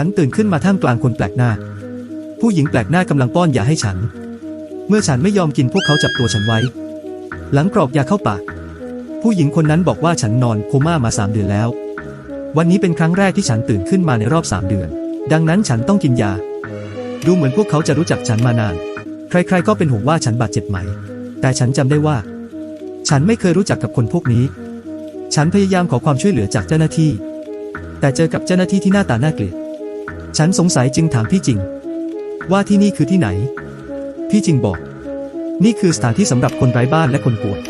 ฉันตื่นขึ้นมาท่ามกลางคนแปลกหน้า ผู้หญิงแปลกหน้ากำลังป้อนยาให้ฉัน เมื่อฉันไม่ยอมกินพวกเขาจับตัวฉันไว้ หลังกรอกยาเข้าปากผู้หญิงคนนั้นบอกว่าฉันนอนโคม่ามาสามเดือนแล้ว วันนี้เป็นครั้งแรกที่ฉันตื่นขึ้นมาในรอบสามเดือน ดังนั้นฉันต้องกินยา ดูเหมือนพวกเขาจะรู้จักฉันมานาน ใครๆก็เป็นห่วงว่าฉันบาดเจ็บไหม แต่ฉันจำได้ว่า ฉันไม่เคยรู้จักกับคนพวกนี้ ฉันพยายามขอความช่วยเหลือจากเจ้าหน้าที่ แต่เจอกับเจ้าหน้าที่ที่หน้าตาน่าเกลียด ฉันสงสัยจึงถามพี่จริง ว่าที่นี่คือที่ไหน พี่จริงบอก นี่คือสถานที่สำหรับคนไร้บ้านและคนป่วย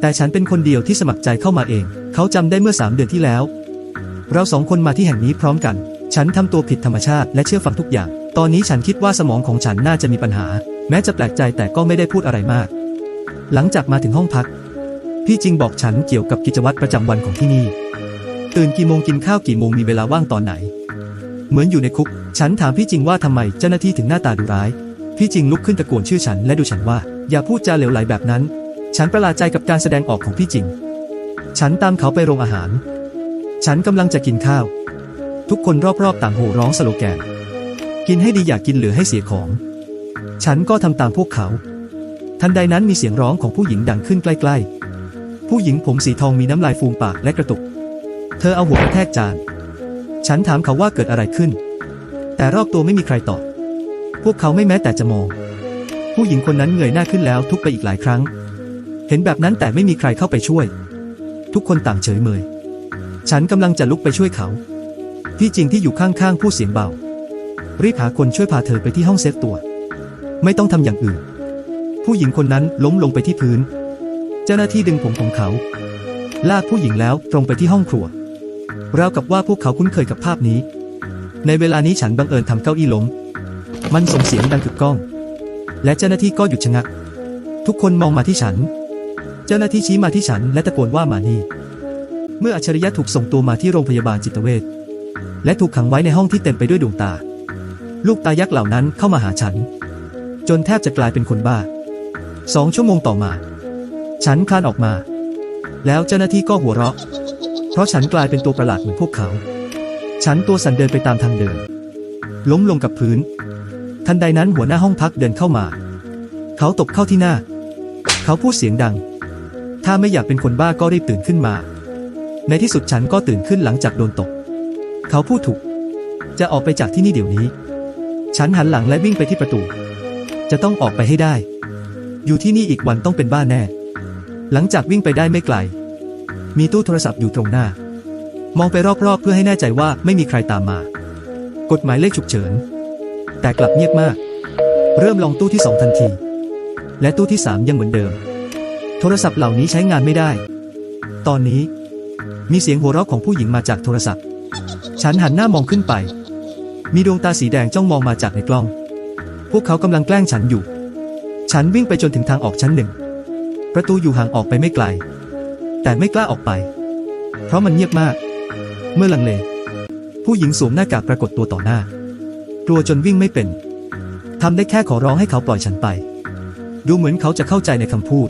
แต่ฉันเป็นคนเดียวที่สมัครใจเข้ามาเอง เขาจำได้เมื่อสามเดือนที่แล้ว เราสองคนมาที่แห่งนี้พร้อมกัน ฉันทำตัวผิดธรรมชาติและเชื่อฟังทุกอย่าง ตอนนี้ฉันคิดว่าสมองของฉันน่าจะมีปัญหา แม้จะแปลกใจแต่ก็ไม่ได้พูดอะไรมาก หลังจากมาถึงห้องพัก พี่จริงบอกฉันเกี่ยวกับกิจวัตรประจำวันของที่นี่ ตื่นกี่โมงกินข้าวกี่โมงมีเวลาว่างตอนไหน เหมือนอยู่ในคุก ฉันถามพี่จริงว่าทำไมเจ้าหน้าที่ถึงหน้าตาดุร้าย พี่จริงลุกขึ้นตะโกนชื่อฉันและดูฉันว่า อย่าพูดจาเหลวไหลแบบนั้น ฉันประหลาดใจกับการแสดงออกของพี่จริง ฉันตามเขาไปโรงอาหาร ฉันกำลังจะกินข้าว ทุกคนรอบๆ ต่างโห่ร้องสโลแกน กินให้ดีอย่ากกินเหลือให้เสียของ ฉันก็ทำตามพวกเขา ทันใดนั้นมีเสียงร้องของผู้หญิงดังขึ้นใกล้ ๆ ผู้หญิงผมสีทองมีน้ำลายฟูมปากและกระตุก เธอเอาหัวกระแทกจาน ฉันถามเขาว่าเกิดอะไรขึ้น แต่รอบตัวไม่มีใครตอบ พวกเขาไม่แม้แต่จะมอง ผู้หญิงคนนั้นเงยหน้าขึ้นแล้วทุบไปอีกหลายครั้ง เห็นแบบนั้นแต่ไม่มีใครเข้าไปช่วย ทุกคนต่างเฉยเมย ฉันกำลังจะลุกไปช่วยเขาพี่จริงที่อยู่ข้างๆผู้เสียงเบา รีบหาคนช่วยพาเธอไปที่ห้องเซฟตัว ไม่ต้องทำอย่างอื่น ผู้หญิงคนนั้นล้มลงไปที่พื้น เจ้าหน้าที่ดึงผมของเขา ลากผู้หญิงแล้วตรงไปที่ห้องครัว ราวกับว่าพวกเขาคุ้นเคยกับภาพนี้ ในเวลานี้ฉันบังเอิญทำเก้าอี้ล้ม มันส่งเสียงดังกึกก้อง และเจ้าหน้าที่ก็หยุดชะงัก ทุกคนมองมาที่ฉัน เจ้าหน้าที่ชี้มาที่ฉันและตะโกนว่ามานี่ เมื่ออัจฉริยะถูกส่งตัวมาที่โรงพยาบาลจิตเวชและถูกขังไว้ในห้องที่เต็มไปด้วยดวงตา ลูกตายักษ์เหล่านั้นเข้ามาหาฉัน จนแทบจะกลายเป็นคนบ้าสองชั่วโมงต่อมา ฉันคลานออกมา แล้วเจ้าหน้าที่ก็หัวเราะ ราะฉันกลายเป็นตัวประหลาดเหมือนพวกเขา ฉันตัวสั่นเดินไปตามทางเดิน ล้มลงกับพื้น ทันใดนั้นหัวหน้าห้องพักเดินเข้ามา เขาตบเข้าที่หน้า เขาพูดเสียงดัง ถ้าไม่อยากเป็นคนบ้าก็รีบตื่นขึ้นมา ในที่สุดฉันก็ตื่นขึ้นหลังจากโดนตบ เขาพูดถูก จะออกไปจากที่นี่เดี๋ยวนี้ ฉันหันหลังและวิ่งไปที่ประตู จะต้องออกไปให้ได้ อยู่ที่นี่อีกวันต้องเป็นบ้าแน่ หลังจากวิ่งไปได้ไม่ไกล มีตู้โทรศัพท์อยู่ตรงหน้า มองไปรอบๆ เพื่อให้แน่ใจว่าไม่มีใครตามมากฎหมายเลขฉุกเฉิน แต่กลับเงียบมาก เริ่มลองตู้ที่สองทันที และตู้ที่สามยังเหมือนเดิม โทรศัพท์เหล่านี้ใช้งานไม่ได้ ตอนนี้ มีเสียงหัวเราะของผู้หญิงมาจากโทรศัพท์ ฉันหันหน้ามองขึ้นไป มีดวงตาสีแดงจ้องมองมาจากในกล้อง พวกเขากำลังแกล้งฉันอยู่ ฉันวิ่งไปจนถึงทางออกชั้นหนึ่ง ประตูอยู่ห่างออกไปไม่ไกล แต่ไม่กล้าออกไป เพราะมันเงียบมาก เมื่อลังเล ผู้หญิงสวมหน้ากากปรากฏตัวต่อหน้า กลัวจนวิ่งไม่เป็นทำได้แค่ขอร้องให้เขาปล่อยฉันไป ดูเหมือนเขาจะเข้าใจในคำพูด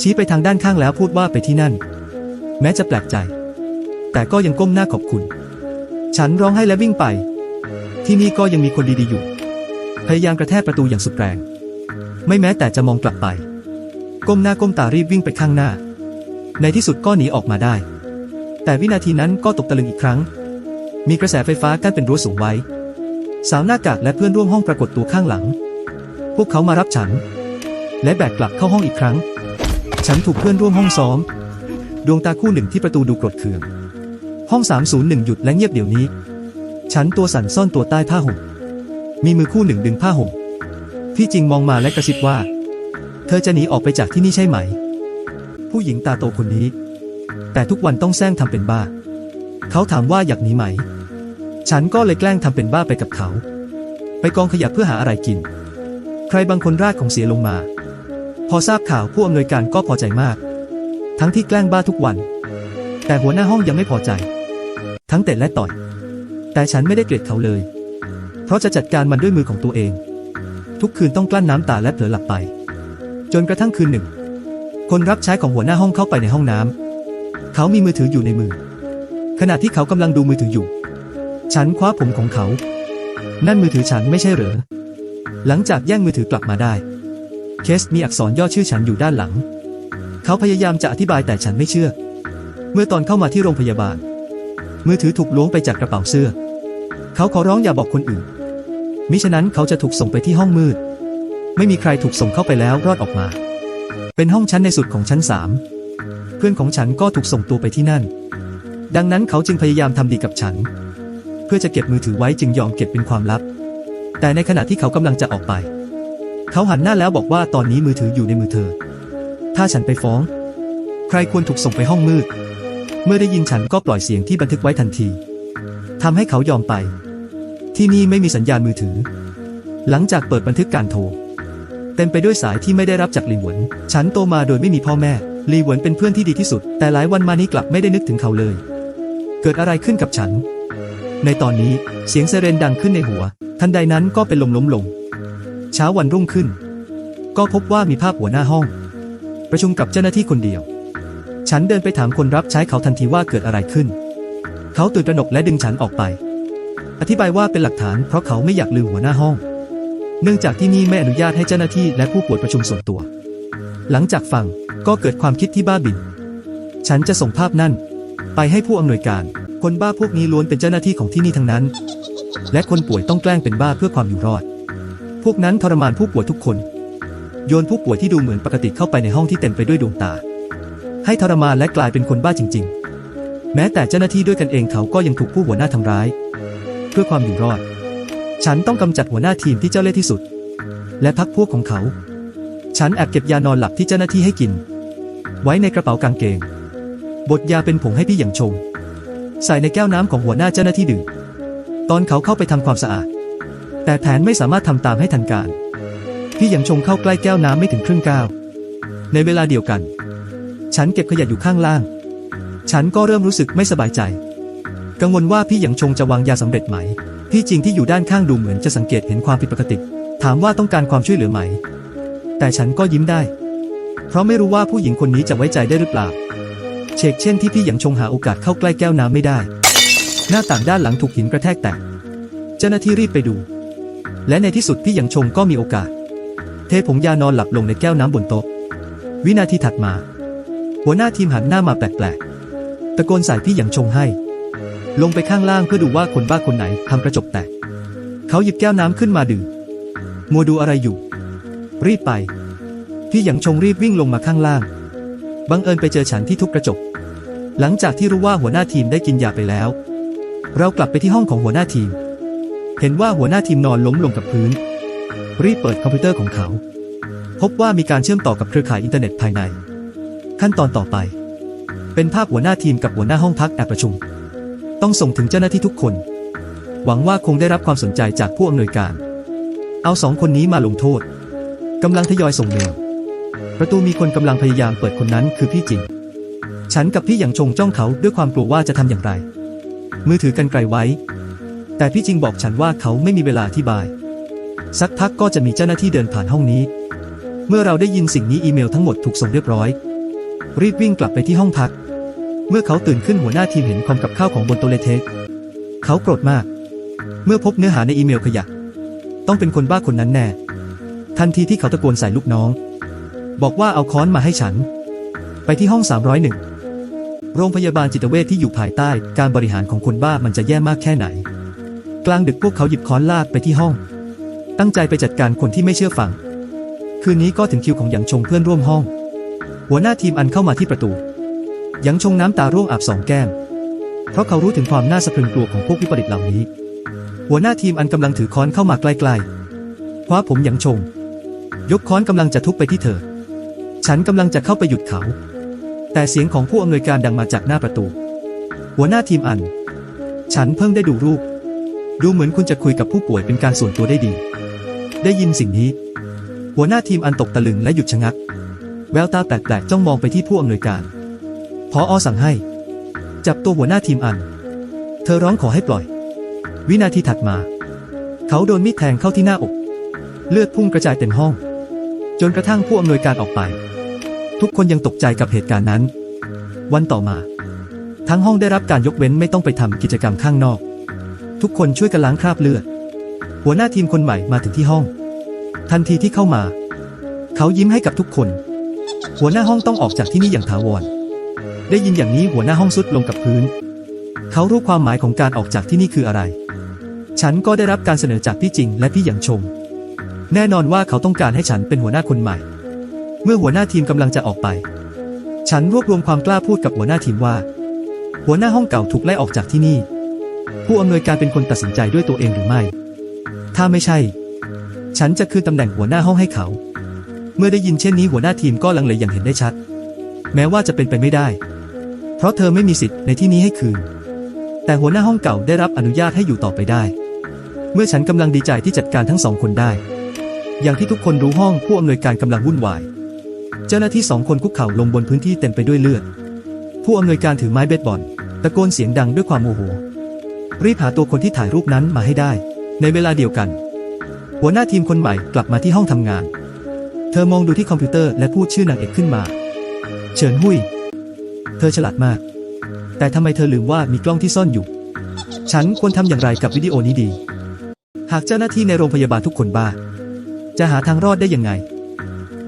ชี้ไปทางด้านข้างแล้วพูดว่าไปที่นั่น แม้จะแปลกใจ แต่ก็ยังก้มหน้าขอบคุณ ฉันร้องไห้และวิ่งไป ที่นี่ก็ยังมีคนดีๆอยู่ พยายามกระแทกประตูอย่างสุดแรง ไม่แม้แต่จะมองกลับไป ก้มหน้าก้มตารีบวิ่งไปข้างหน้า ในที่สุดก็หนีออกมาได้ แต่วินาทีนั้นก็ตกตะลึงอีกครั้ง มีกระแสไฟฟ้ากั้นเป็นรั้วสูงไว้ สาวหน้ากากและเพื่อนร่วมห้องปรากฏตัวข้างหลัง พวกเขามารับฉัน และแบกกลับเข้าห้องอีกครั้ง ฉันถูกเพื่อนร่วมห้องซ้อม ดวงตาคู่หนึ่งที่ประตูดูโกรธเคือง ห้อง 301 หยุดและเงียบเดี๋ยวนี้ ฉันตัวสั่นซ่อนตัวใต้ผ้าห่ม มีมือคู่หนึ่งดึงผ้าห่มพี่จริงมองมาและกระซิบว่า เธอจะหนีออกไปจากที่นี่ใช่ไหม ผู้หญิงตาโตคนนี้ แต่ทุกวันต้องแซงทำเป็นบ้า เขาถามว่าอยากหนีไหม ฉันก็เลยแกล้งทำเป็นบ้าไปกับเขา ไปกองขยะเพื่อหาอะไรกิน ใครบางคนราดของเสียลงมา พอทราบข่าวผู้อำนวยการก็พอใจมาก ทั้งที่แกล้งบ้าทุกวัน แต่หัวหน้าห้องยังไม่พอใจ ทั้งเตะและต่อย แต่ฉันไม่ได้เกลียดเขาเลย เพราะจะจัดการมันด้วยมือของตัวเอง ทุกคืนต้องกลั้นน้ำตาและเผลอหลับไป จนกระทั่งคืนหนึ่ง คนรับใช้ของหัวหน้าห้องเข้าไปในห้องน้ำเขามีมือถืออยู่ในมือ ขณะที่เขากำลังดูมือถืออยู่ ฉันคว้าผมของเขา นั่นมือถือฉันไม่ใช่เหรอ หลังจากแย่งมือถือกลับมาได้ เคสมีอักษรย่อชื่อฉันอยู่ด้านหลัง เขาพยายามจะอธิบายแต่ฉันไม่เชื่อ เมื่อตอนเข้ามาที่โรงพยาบาล มือถือถูกล้วงไปจากกระเป๋าเสื้อ เขาขอร้องอย่าบอกคนอื่น มิฉะนั้นเขาจะถูกส่งไปที่ห้องมืด ไม่มีใครถูกส่งเข้าไปแล้วรอดออกมา เป็นห้องชั้นในสุดของชั้นสามเพื่อนของฉันก็ถูกส่งตัวไปที่นั่น ดังนั้นเขาจึงพยายามทำดีกับฉัน เพื่อจะเก็บมือถือไว้จึงยอมเก็บเป็นความลับ แต่ในขณะที่เขากำลังจะออกไป เขาหันหน้าแล้วบอกว่าตอนนี้มือถืออยู่ในมือเธอ ถ้าฉันไปฟ้อง ใครควรถูกส่งไปห้องมืด เมื่อได้ยินฉันก็ปล่อยเสียงที่บันทึกไว้ทันทีทำให้เขายอมไป ที่นี่ไม่มีสัญญาณมือถือ หลังจากเปิดบันทึกการโทร เต็มไปด้วยสายที่ไม่ได้รับจากลีหวน ฉันโตมาโดยไม่มีพ่อแม่ลีหวนเป็นเพื่อนที่ดีที่สุด แต่หลายวันมานี้กลับไม่ได้นึกถึงเขาเลย เกิดอะไรขึ้นกับฉัน ในตอนนี้เสียงไซเรนดังขึ้นในหัว ทันใดนั้นก็เป็นลมล้มลง เช้าวันรุ่งขึ้น ก็พบว่ามีภาพหัวหน้าห้อง ประชุมกับเจ้าหน้าที่คนเดียว ฉันเดินไปถามคนรับใช้เขาทันทีว่าเกิดอะไรขึ้น เขาตื่นตระหนกและดึงฉันออกไป อธิบายว่าเป็นหลักฐานเพราะเขาไม่อยากลืมหัวหน้าห้อง เนื่องจากที่นี่ไม่อนุญาตให้เจ้าหน้าที่และผู้ป่วยประชุมส่วนตัว หลังจากฟังก็เกิดความคิดที่บ้าบิ่นฉันจะส่งภาพนั่น ไปให้ผู้อำนวยการ คนบ้าพวกนี้ล้วนเป็นเจ้าหน้าที่ของที่นี่ทั้งนั้น และคนป่วยต้องแกล้งเป็นบ้าเพื่อความอยู่รอด พวกนั้นทรมานผู้ป่วยทุกคน โยนผู้ป่วยที่ดูเหมือนปกติเข้าไปในห้องที่เต็มไปด้วยดวงตา ให้ทรมานและกลายเป็นคนบ้าจริง ๆ แม้แต่เจ้าหน้าที่ด้วยกันเองเขาก็ยังถูกผู้หัวหน้าทำร้าย เพื่อความอยู่รอด ฉันต้องกำจัดหัวหน้าทีมที่เจ้าเล่ห์ที่สุด และพักพวกของเขา ฉันแอบเก็บยานอนหลับที่เจ้าหน้าที่ให้กิน ไว้ในกระเป๋ากางเกงบดยาเป็นผงให้พี่หยางชง ใส่ในแก้วน้ำของหัวหน้าเจ้าหน้าที่ดื่ม ตอนเขาเข้าไปทำความสะอาด แต่แผนไม่สามารถทำตามให้ทันการ พี่หยางชงเข้าใกล้แก้วน้ำไม่ถึงครึ่งก้าว ในเวลาเดียวกัน ฉันเก็บขยะอยู่ข้างล่าง ฉันก็เริ่มรู้สึกไม่สบายใจ กังวลว่าพี่หยางชงจะวางยาสำเร็จไหม พี่จริงที่อยู่ด้านข้างดูเหมือนจะสังเกตเห็นความผิดปกติ ถามว่าต้องการความช่วยเหลือไหม แต่ฉันก็ยิ้มได้ เพราะไม่รู้ว่าผู้หญิงคนนี้จะไว้ใจได้หรือเปล่า เชกเช่นที่พี่หยางชงหาโอกาสเข้าใกล้แก้วน้ำไม่ได้ หน้าต่างด้านหลังถูกหินกระแทกแตก เจ้าหน้าที่รีบไปดู และในที่สุดพี่หยางชงก็มีโอกาส เทผงยานอนหลับลงในแก้วน้ำบนโต๊ะ วินาทีถัดมา หัวหน้าทีมหันหน้ามาแปลกๆ ตะโกนใส่พี่หยางชงให้ ลงไปข้างล่างเพื่อดูว่าคนบ้าคนไหนทำกระจกแตก เขาหยิบแก้วน้ำขึ้นมาดื่มมัวดูอะไรอยู่ รีบไป พี่หยางชงรีบวิ่งลงมาข้างล่าง บังเอิญไปเจอฉันที่ทุบกระจก หลังจากที่รู้ว่าหัวหน้าทีมได้กินยาไปแล้ว เรากลับไปที่ห้องของหัวหน้าทีม เห็นว่าหัวหน้าทีมนอนล้มลงกับพื้น รีบเปิดคอมพิวเตอร์ของเขา พบว่ามีการเชื่อมต่อกับเครือข่ายอินเทอร์เน็ตภายใน ขั้นตอนต่อไป เป็นภาพหัวหน้าทีมกับหัวหน้าห้องพักแอบประชุม ต้องส่งถึงเจ้าหน้าที่ทุกคน หวังว่าคงได้รับความสนใจจากผู้อำนวยการ เอาสองคนนี้มาลงโทษกำลังทยอยส่งเมลประตูมีคนกำลังพยายามเปิดคนนั้นคือพี่จินฉันกับพี่หยางชงจ้องเขาด้วยความกลัวว่าจะทำอย่างไร มือถือกันไกลไว้ แต่พี่จิงบอกฉันว่าเขาไม่มีเวลาอธิบาย สักพักก็จะมีเจ้าหน้าที่เดินผ่านห้องนี้ เมื่อเราได้ยินสิ่งนี้อีเมลทั้งหมดถูกส่งเรียบร้อย รีบวิ่งกลับไปที่ห้องพัก เมื่อเขาตื่นขึ้นหัวหน้าทีมเห็นความกับข้าวของบนโต๊ะเลเทคเขาโกรธมาก เมื่อพบเนื้อหาในอีเมลขยะ ต้องเป็นคนบ้าคนนั้นแน่ ทันทีที่เขาตะโกนใส่ลูกน้อง บอกว่าเอาค้อนมาให้ฉัน ไปที่ห้อง 301 โรงพยาบาลจิตเวชที่อยู่ภายใต้การบริหารของคนบ้ามันจะแย่มากแค่ไหน กลางดึกพวกเขาหยิบค้อนลากไปที่ห้อง ตั้งใจไปจัดการคนที่ไม่เชื่อฟัง คืนนี้ก็ถึงคิวของหยางชงเพื่อนร่วมห้อง หัวหน้าทีมอันเข้ามาที่ประตู ยางชงน้ำตาร่วงอาบสองแก้ม เพราะเขารู้ถึงความน่าสะพรึงกลัวของพวกวิปริตเหล่านี้ หัวหน้าทีมอันกำลังถือค้อนเข้ามาใกล้ๆคว้าผมยางชง ยกค้อนกำลังจะทุบไปที่เธอ ฉันกำลังจะเข้าไปหยุดเขา แต่เสียงของผู้อำนวยการดังมาจากหน้าประตู หัวหน้าทีมอัน ฉันเพิ่งได้ดูรูป ดูเหมือนคุณจะคุยกับผู้ป่วยเป็นการส่วนตัวได้ดี ได้ยินสิ่งนี้ หัวหน้าทีมอันตกตะลึงและหยุดชะงัก แววตาแปลกๆจ้องมองไปที่ผู้อำนวยการ พออสั่งให้ จับตัวหัวหน้าทีมอัน เธอร้องขอให้ปล่อย วินาทีถัดมา เขาโดนมีดแทงเข้าที่หน้าอก เลือดพุ่งกระจายเต็มห้อง จนกระทั่งผู้อำนวยการออกไป ทุกคนยังตกใจกับเหตุการณ์นั้น วันต่อมา ทั้งห้องได้รับการยกเว้นไม่ต้องไปทำกิจกรรมข้างนอก ทุกคนช่วยกันล้างคราบเลือด หัวหน้าทีมคนใหม่มาถึงที่ห้อง ทันทีที่เข้ามา เขายิ้มให้กับทุกคน หัวหน้าห้องต้องออกจากที่นี่อย่างถาวร ได้ยินอย่างนี้หัวหน้าห้องสุดลงกับพื้น เขารู้ความหมายของการออกจากที่นี่คืออะไร ฉันก็ได้รับการเสนอจากพี่จริงและพี่หยางชง แน่นอนว่าเขาต้องการให้ฉันเป็นหัวหน้าคนใหม่ เมื่อหัวหน้าทีมกำลังจะออกไป ฉันรวบรวมความกล้าพูดกับหัวหน้าทีมว่า หัวหน้าห้องเก่าถูกไล่ออกจากที่นี่ ผู้อำนวยการเป็นคนตัดสินใจด้วยตัวเองหรือไม่ ถ้าไม่ใช่ ฉันจะคืนตำแหน่งหัวหน้าห้องให้เขา เมื่อได้ยินเช่นนี้หัวหน้าทีมก็ลังเลอย่างเห็นได้ชัดแม้ว่าจะเป็นไปไม่ได้ เพราะเธอไม่มีสิทธิ์ในที่นี้ให้คืน แต่หัวหน้าห้องเก่าได้รับอนุญาตให้อยู่ต่อไปได้ เมื่อฉันกำลังดีใจที่จัดการทั้งสองคนได้ อย่างที่ทุกคนรู้ห้องผู้อำนวยการกำลังวุ่นวาย เจ้าหน้าที่สองคนคุกเข่าลงบนพื้นที่เต็มไปด้วยเลือด ผู้อำนวยการถือไม้เบสบอลตะโกนเสียงดังด้วยความโมโห รีบหาตัวคนที่ถ่ายรูปนั้นมาให้ได้ ในเวลาเดียวกัน หัวหน้าทีมคนใหม่กลับมาที่ห้องทำงาน เธอมองดูที่คอมพิวเตอร์และพูดชื่อนางเอกขึ้นมา เฉินหุย เธอฉลาดมาก แต่ทำไมเธอลืมว่ามีกล้องที่ซ่อนอยู่ ฉันควรทำอย่างไรกับวิดีโอนี้ดี หากเจ้าหน้าที่ในโรงพยาบาลทุกคนบ้า จะหาทางรอดได้ยังไง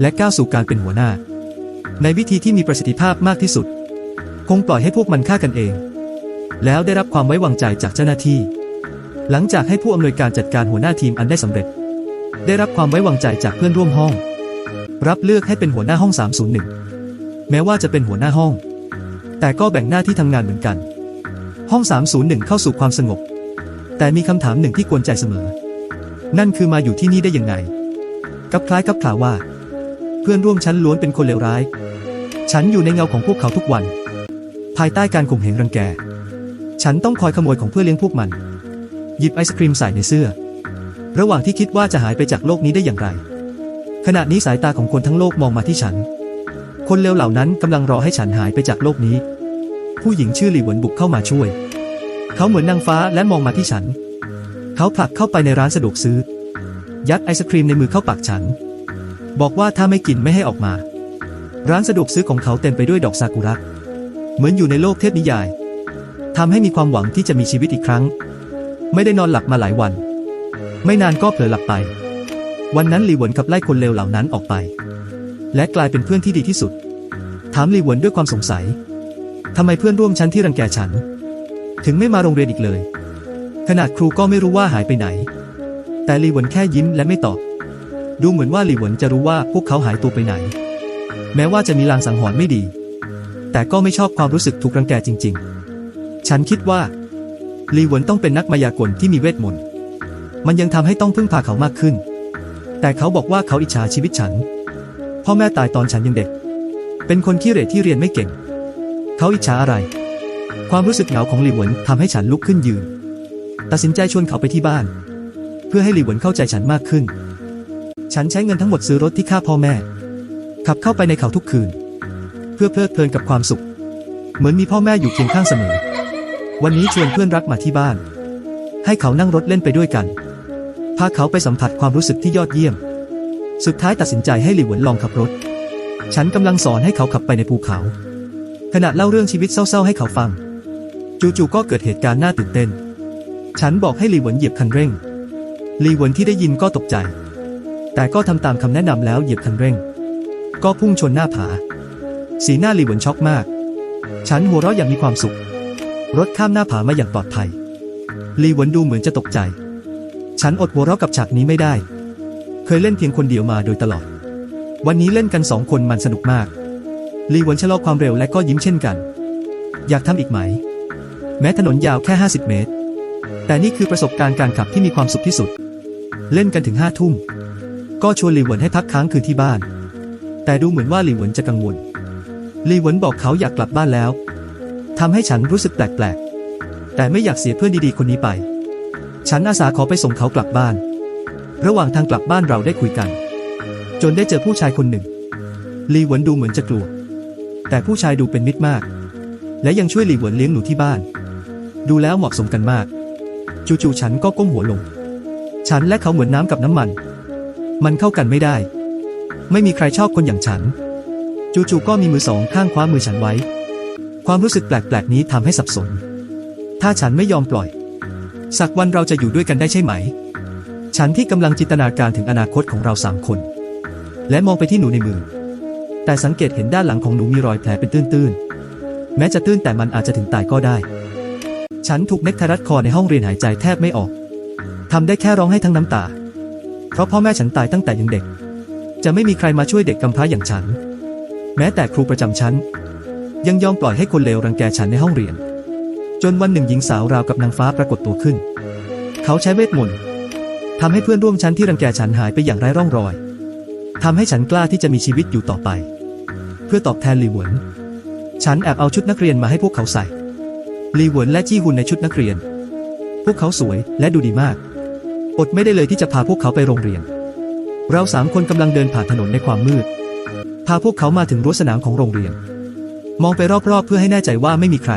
และก้าวสู่การเป็นหัวหน้า ในวิธีที่มีประสิทธิภาพมากที่สุด คงปล่อยให้พวกมันฆ่ากันเอง แล้วได้รับความไว้วางใจจากเจ้าหน้าที่ หลังจากให้ผู้อำนวยการจัดการหัวหน้าทีมอันได้สำเร็จ ได้รับความไว้วางใจจากเพื่อนร่วมห้อง รับเลือกให้เป็นหัวหน้าห้อง 301 แม้ว่าจะเป็นหัวหน้าห้อง แต่ก็แบ่งหน้าที่ทำงานเหมือนกัน ห้อง 301 เข้าสู่ความสงบ แต่มีคำถามหนึ่งที่กวนใจเสมอ นั่นคือมาอยู่ที่นี่ได้ยังไง กับคล้ายกับข่าวว่า เพื่อนร่วมชั้นล้วนเป็นคนเลวร้าย ฉันอยู่ในเงาของพวกเขาทุกวัน ภายใต้การข่มเหงรังแก ฉันต้องคอยขโมยของเพื่อเลี้ยงพวกมัน หยิบไอศครีมใส่ในเสื้อ ระหว่างที่คิดว่าจะหายไปจากโลกนี้ได้อย่างไร ขณะนี้สายตาของคนทั้งโลกมองมาที่ฉัน คนเลวเหล่านั้นกำลังรอให้ฉันหายไปจากโลกนี้ ผู้หญิงชื่อหลี่หวนบุกเข้ามาช่วย เขาเหมือนนางฟ้าและมองมาที่ฉัน เขาผลักเข้าไปในร้านสะดวกซื้อ ยัดไอศครีมในมือเข้าปากฉัน บอกว่าถ้าไม่กินไม่ให้ออกมา ร้านสะดวกซื้อของเขาเต็มไปด้วยดอกซากุระ เหมือนอยู่ในโลกเทพนิยายทำให้มีความหวังที่จะมีชีวิตอีกครั้ง ไม่ได้นอนหลับมาหลายวัน ไม่นานก็เผลอหลับไป วันนั้นหลีหวนขับไล่คนเลวเหล่านั้นออกไป และกลายเป็นเพื่อนที่ดีที่สุด ถามหลีหวนด้วยความสงสัยทำไมเพื่อนร่วมชั้นที่รังแกฉัน ถึงไม่มาโรงเรียนอีกเลย ขนาดครูก็ไม่รู้ว่าหายไปไหน แต่หลีหวนแค่ยิ้มและไม่ตอบ ดูเหมือนว่าหลีหวนจะรู้ว่าพวกเขาหายตัวไปไหน แม้ว่าจะมีลางสังหรณ์ไม่ดี แต่ก็ไม่ชอบความรู้สึกถูกรังแกจริง ๆ ฉันคิดว่าหลีหวนต้องเป็นนักมายากลที่มีเวทมนต์ มันยังทำให้ต้องพึ่งพาเขามากขึ้น แต่เขาบอกว่าเขาอิจฉาชีวิตฉัน พ่อแม่ตายตอนฉันยังเด็ก เป็นคนขี้เหร่ที่เรียนไม่เก่ง เขาอิจฉาอะไร ความรู้สึกเหงาของหลีหวนทำให้ฉันลุกขึ้นยืน ตัดสินใจชวนเขาไปที่บ้าน เพื่อให้หลีหวนเข้าใจฉันมากขึ้น ฉันใช้เงินทั้งหมดซื้อรถที่ค่าพ่อแม่ ขับเข้าไปในเขาทุกคืน เพื่อเพลิดเพลินกับความสุข เหมือนมีพ่อแม่อยู่เคียงข้างเสมอ วันนี้ชวนเพื่อนรักมาที่บ้าน ให้เขานั่งรถเล่นไปด้วยกัน พาเขาไปสัมผัสความรู้สึกที่ยอดเยี่ยม สุดท้ายตัดสินใจให้หลี่หวนลองขับรถ ฉันกำลังสอนให้เขาขับไปในภูเขา ขณะเล่าเรื่องชีวิตเศร้าๆให้เขาฟัง จู่ๆก็เกิดเหตุการณ์น่าตื่นเต้น ฉันบอกให้หลี่หวนเหยียบคันเร่ง หลี่หวนที่ได้ยินก็ตกใจ แต่ก็ทำตามคำแนะนำแล้วเหยียบคันเร่ง ก็พุ่งชนหน้าผา สีหน้าหลี่หวนช็อกมาก ฉันหัวเราะอย่างมีความสุข รถข้ามหน้าผามาอย่างปลอดภัยหลี่หวนดูเหมือนจะตกใจ ฉันอดหัวเราะกับฉากนี้ไม่ได้ ยเล่นเพียงคนเดียวมาโดยตลอด วันนี้เล่นกันสองคนมันสนุกมาก ลีหวนชะลอความเร็วและก็ยิ้มเช่นกัน อยากทำอีกไหม แม้ถนนยาวแค่ 50 เมตร แต่นี่คือประสบการณ์การขับที่มีความสุขที่สุด เล่นกันถึงห้าทุ่ม ก็ชวนลีหวนให้พักค้างคืนที่บ้าน แต่ดูเหมือนว่าลีหวนจะกังวล ลีหวนบอกเขาอยากกลับบ้านแล้วทำให้ฉันรู้สึกแปลกๆ แต่ไม่อยากเสียเพื่อนดีๆ คนนี้ไป ฉันอาสาขอไปส่งเขากลับบ้าน ระหว่างทางกลับบ้านเราได้คุยกัน จนได้เจอผู้ชายคนหนึ่ง ลีหวนดูเหมือนจะกลัว แต่ผู้ชายดูเป็นมิตรมาก และยังช่วยหลีหวนเลี้ยงหนูที่บ้าน ดูแล้วเหมาะสมกันมาก จู่ๆฉันก็ก้มหัวลง ฉันและเขาเหมือนน้ำกับน้ำมัน มันเข้ากันไม่ได้ ไม่มีใครชอบคนอย่างฉัน จู่ๆก็มีมือสองข้างคว้ามือฉันไว้ ความรู้สึกแปลกๆนี้ทำให้สับสน ถ้าฉันไม่ยอมปล่อย สักวันเราจะอยู่ด้วยกันได้ใช่ไหม ฉันที่กำลังจินตนาการถึงอนาคตของเราสามคน และมองไปที่หนูในมือ แต่สังเกตเห็นด้านหลังของหนูมีรอยแผลเป็นตื้นๆ แม้จะตื้นแต่มันอาจจะถึงตายก็ได้ ฉันถูกเน็กไทรัดคอในห้องเรียนหายใจแทบไม่ออกทำได้แค่ร้องให้ทั้งน้ำตา เพราะพ่อแม่ฉันตายตั้งแต่ยังเด็ก จะไม่มีใครมาช่วยเด็กกำพร้าอย่างฉัน แม้แต่ครูประจำชั้น ยังยอมปล่อยให้คนเลวรังแกฉันในห้องเรียน จนวันหนึ่งหญิงสาวราวกับนางฟ้าปรากฏตัวขึ้น เขาใช้เวทมนต์ ทำให้เพื่อนร่วมชั้นที่รังแกฉันหายไปอย่างไร้ร่องรอยทำให้ฉันกล้าที่จะมีชีวิตอยู่ต่อไป เพื่อตอบแทนลีหวน ฉันแอบเอาชุดนักเรียนมาให้พวกเขาใส่ลีหวนและจี้ฮุนในชุดนักเรียน พวกเขาสวยและดูดีมาก อดไม่ได้เลยที่จะพาพวกเขาไปโรงเรียน เราสามคนกำลังเดินผ่านถนนในความมืด พาพวกเขามาถึงรั้วสนามของโรงเรียน มองไปรอบๆเพื่อให้แน่ใจว่าไม่มีใคร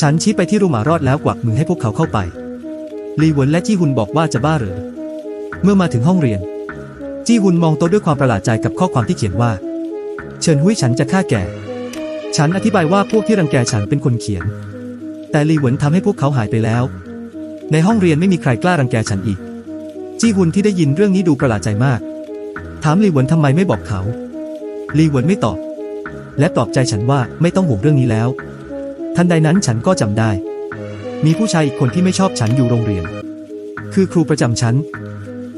ฉันชี้ไปที่รูหมารอดแล้วกวักมือให้พวกเขาเข้าไป ลีหวนและจี้ฮุนบอกว่าจะบ้าหรือ เมื่อมาถึงห้องเรียน จี้ฮุนมองโต๊ะด้วยความประหลาดใจกับข้อความที่เขียนว่า เชิญหุ้ยฉันจะฆ่าแก ฉันอธิบายว่าพวกที่รังแกฉันเป็นคนเขียน แต่ลีหวนทำให้พวกเขาหายไปแล้ว ในห้องเรียนไม่มีใครกล้ารังแกฉันอีก จี้ฮุนที่ได้ยินเรื่องนี้ดูประหลาดใจมาก ถามลีหวนทำไมไม่บอกเขาลีหวนไม่ตอบ และปลอบใจฉันว่าไม่ต้องห่วงเรื่องนี้แล้ว ทันใดนั้นฉันก็จำได้ มีผู้ชายอีกคนที่ไม่ชอบฉันอยู่โรงเรียน คือครูประจำชั้น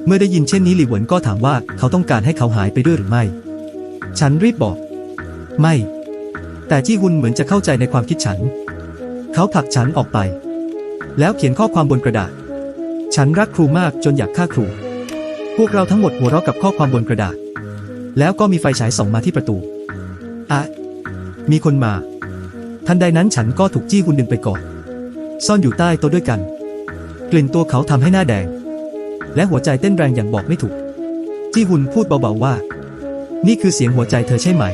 เมื่อได้ยินเช่นนี้หลีเหวินก็ถามว่าเขาต้องการให้เขาหายไปด้วยหรือไม่ ฉันรีบบอก ไม่ แต่จี้ฮุนเหมือนจะเข้าใจในความคิดฉัน เขาผลักฉันออกไป แล้วเขียนข้อความบนกระดาษ ฉันรักครูมากจนอยากฆ่าครู พวกเราทั้งหมดหัวเราะกับข้อความบนกระดาษ แล้วก็มีไฟฉายส่องมาที่ประตูอะมีคนมา ทันใดนั้นฉันก็ถูกจี้ฮุนดึงไปก่อน ซ่อนอยู่ใต้โต๊ะด้วยกัน กลิ่นตัวเขาทำให้หน้าแดง และหัวใจเต้นแรงอย่างบอกไม่ถูก จี้หุนพูดเบาๆว่า นี่คือเสียงหัวใจเธอใช่ไหม